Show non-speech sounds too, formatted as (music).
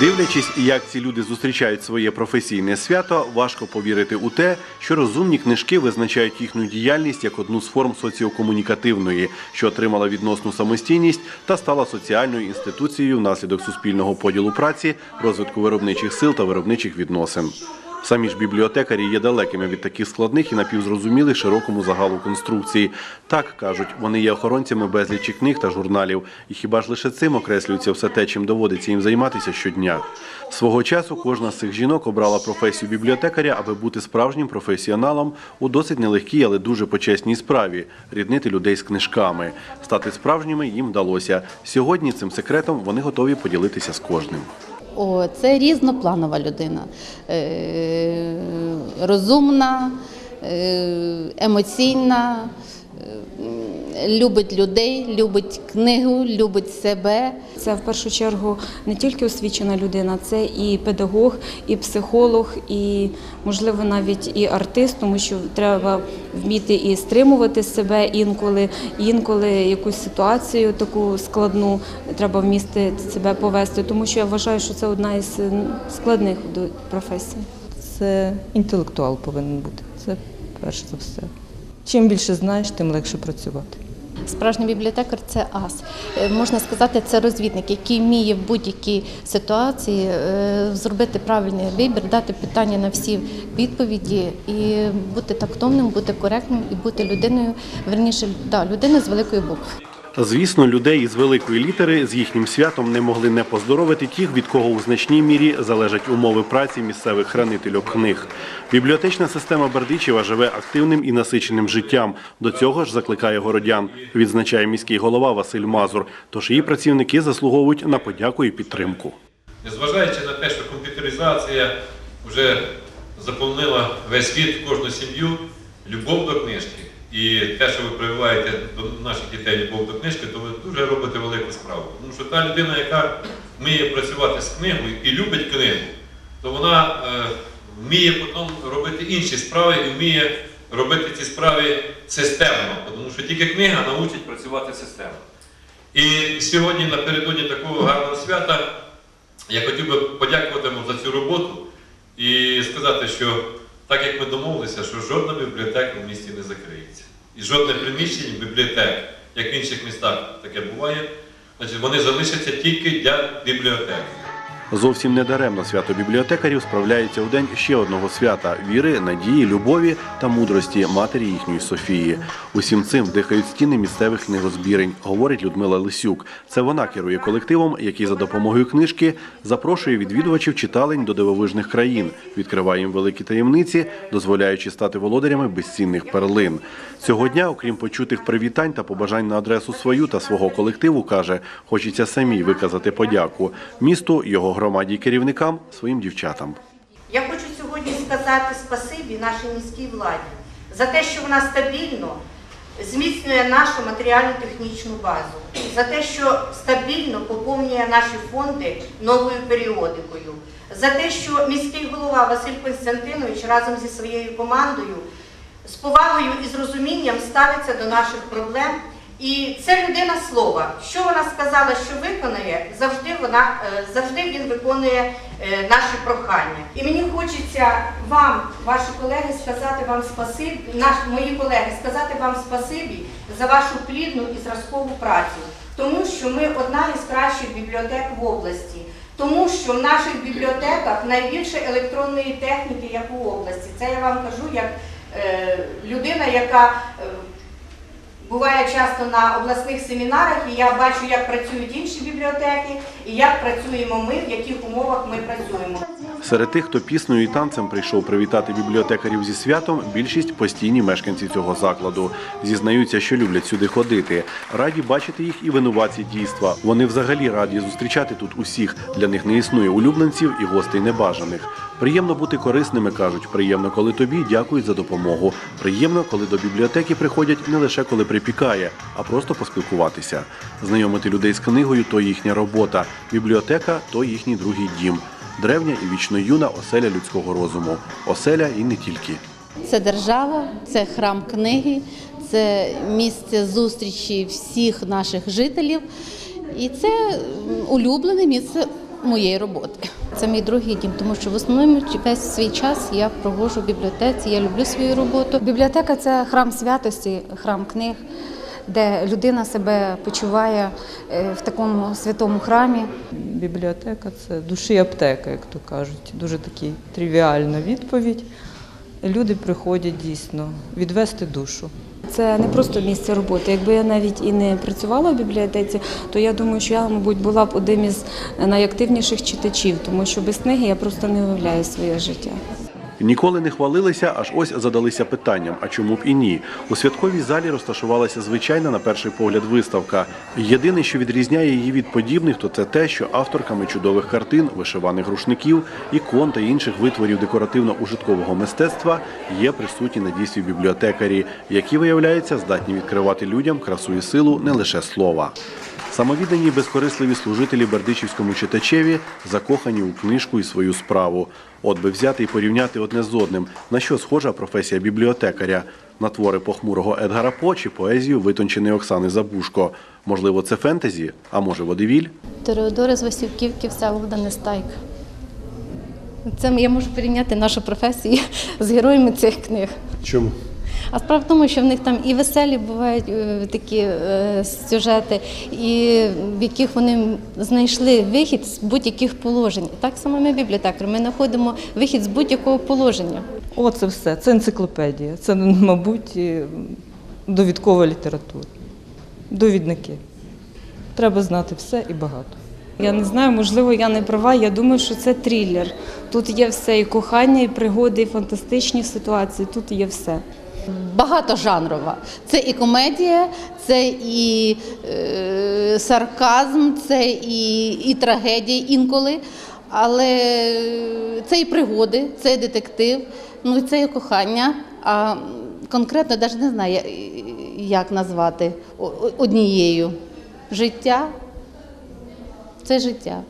Дивлячись, як ці люди зустрічають своє професійне свято, важко повірити у те, що розумні книжки визначають їхню діяльність як одну з форм соціокомунікативної, що отримала відносну самостійність та стала соціальною інституцією внаслідок суспільного поділу праці, розвитку виробничих сил та виробничих відносин. Самі ж бібліотекарі є далекими від таких складних і напівзрозумілих широкому загалу конструкцій. Так кажуть, вони є охоронцями безлічі книг та журналів, і хіба ж лише цим окреслюється все те, чим доводиться їм займатися щодня. Свого часу кожна з цих жінок обрала професію бібліотекаря, аби бути справжнім професіоналом у досить нелегкій, але дуже почесній справі ріднити людей з книжками. Стати справжніми їм вдалося. Сьогодні цим секретом вони готові поділитися з кожним. О, це різнопланова людина, Е, розумна, е, емоційна, любить людей, любить книгу, любить себе. Це в першу чергу не тільки освічена людина, це і педагог, і психолог, і можливо навіть і артист, тому що треба вміти і стримувати себе інколи, інколи якусь ситуацію таку складну треба вмісти себе повести, тому що я вважаю, що це одна із складних до- професій. Це інтелектуал повинен бути. Це перше за все. Чим більше знаєш, тим легше працювати. Справжній бібліотекар це ас. Е, Можна сказати, це розвідник, який вміє в будь-якій ситуації е, зробити правильний вибір, дати питання на всі відповіді і бути тактовним, бути коректним і бути людиною, верніше, да, людина з великої букви. Звісно, людей із великої літери з їхнім святом не могли не поздоровити ті, від кого у значній мірі залежать умови праці місцевих хранителів книг. Бібліотечна система Бердичева живе активним і насиченим життям. До цього ж закликає городян, відзначає міський голова Василь Мазур. Тож її працівники заслуговують на подяку і підтримку. Незважаючи на те, що комп'ютеризація вже заповнила весь світ, кожну сім'ю, любов до книжки. І те, що ви прививаєте до наших дітей любов до книжки, то ви дуже робите велику справу. Тому що та людина, яка вміє працювати з книгою і любить книгу, то вона е, вміє потім робити інші справи і вміє робити ці справи системно, тому що тільки книга научить працювати системно. І сьогодні, напередодні такого гарного свята, я хотів би подякувати вам за цю роботу і сказати, що так як ми домовилися, що жодна бібліотека в місті не закриється. І жодне приміщення бібліотек, як в інших містах таке буває, значить, вони залишаться тільки для бібліотек. Зовсім недаремно свято бібліотекарів справляється у день ще одного свята віри, надії, любові та мудрості матері їхньої Софії. Усім цим дихають стіни місцевих книгозбірень, говорить Людмила Лисюк. Це вона керує колективом, який за допомогою книжки запрошує відвідувачів читалень до дивовижних країн, відкриває їм великі таємниці, дозволяючи стати володарями безцінних перлин. Цього дня, окрім почутих привітань та побажань на адресу свою та свого колективу, каже, хочеться самій виказати подяку місту, його громаді керівникам, своїм дівчатам. Я хочу сьогодні сказати спасибі нашій міській владі за те, що вона стабільно зміцнює нашу матеріально-технічну базу, за те, що стабільно поповнює наші фонди новою періодикою, за те, що міський голова Василь Константинович разом зі своєю командою з повагою і з розумінням ставиться до наших проблем. І це людина слова. Що вона сказала, що виконає, завжди вона е, завжди він виконує е, наші прохання. І мені хочеться вам, ваші колеги, сказати вам спасибі, наш мої колеги, сказати вам спасибі за вашу плідну і зразкову працю, тому що ми одна із кращих бібліотек в області. Тому що в наших бібліотеках найбільше електронної техніки, як у області. Це я вам кажу як е, людина, яка е, буває часто на обласних семінарах, і я бачу, як працюють інші бібліотеки, і як працюємо ми, в яких умовах ми працюємо. Серед тих, хто піснею і танцем прийшов привітати бібліотекарів зі святом, більшість постійні мешканці цього закладу. Зізнаються, що люблять сюди ходити. Раді бачити їх і винуватці дійства. Вони взагалі раді зустрічати тут усіх. Для них не існує улюбленців і гостей небажаних. Приємно бути корисними, кажуть. Приємно, коли тобі дякують за допомогу. Приємно, коли до бібліотеки приходять не лише коли припікає, а просто поспілкуватися. Знайомити людей з книгою то їхня робота. Бібліотека то їхній другий дім. Древня і вічно юна оселя людського розуму. Оселя і не тільки. Це держава, це храм книги, це місце зустрічі всіх наших жителів. І це улюблене місце моєї роботи. Це мій другий дім, тому що в основному весь свій час я проводжу в бібліотеці. Я люблю свою роботу. Бібліотека це храм святості, храм книг, де людина себе почуває е, в такому святому храмі. Бібліотека це душі аптека, як то кажуть. Дуже такі тривіальна відповідь. Люди приходять дійсно відвести душу. Це не просто місце роботи. Якби я навіть і не працювала в бібліотеці, то я думаю, що я, мабуть, була б одним із найактивніших читачів, тому що без книги я просто не уявляю своє життя. Ніколи не хвалилися, аж ось задалися питанням, а чому б і ні. У святковій залі розташувалася звичайна на перший погляд виставка. Єдине, що відрізняє її від подібних, то це те, що авторками чудових картин, вишиваних рушників, ікон та інших витворів декоративно-ужиткового мистецтва є присутні на дійстві бібліотекарі, які виявляється здатні відкривати людям красу і силу не лише слова. Самовіддані безкорисливі служителі бердичівському читачеві закохані у книжку і свою справу. От би взяти і порівняти одне з одним, на що схожа професія бібліотекаря, на твори похмурого Едгара По чи поезію витонченої Оксани Забушко. Можливо, це фентезі, а може водевіль? Тереодори з Васівківки в село Нестайка. Це я можу порівняти нашу професію (laughs) з героями цих книг. Чому? А справа в тому, що в них там і веселі бувають е, такі е, сюжети, і в яких вони знайшли вихід з будь-яких положень. І так само ми бібліотекарі. Ми знаходимо вихід з будь-якого положення. О, це все. Це енциклопедія. Це, мабуть, довідкова література. Довідники. Треба знати все і багато. Я не знаю, можливо, я не права. Я думаю, що це трилер. Тут є все і кохання, і пригоди, і фантастичні ситуації. Тут є все. Багатожанрова. Це і комедія, це і е, сарказм, це і, і трагедія інколи. Але це і пригоди, це і детектив, ну і це і кохання. А конкретно навіть не знаю, як назвати однією. Життя це життя.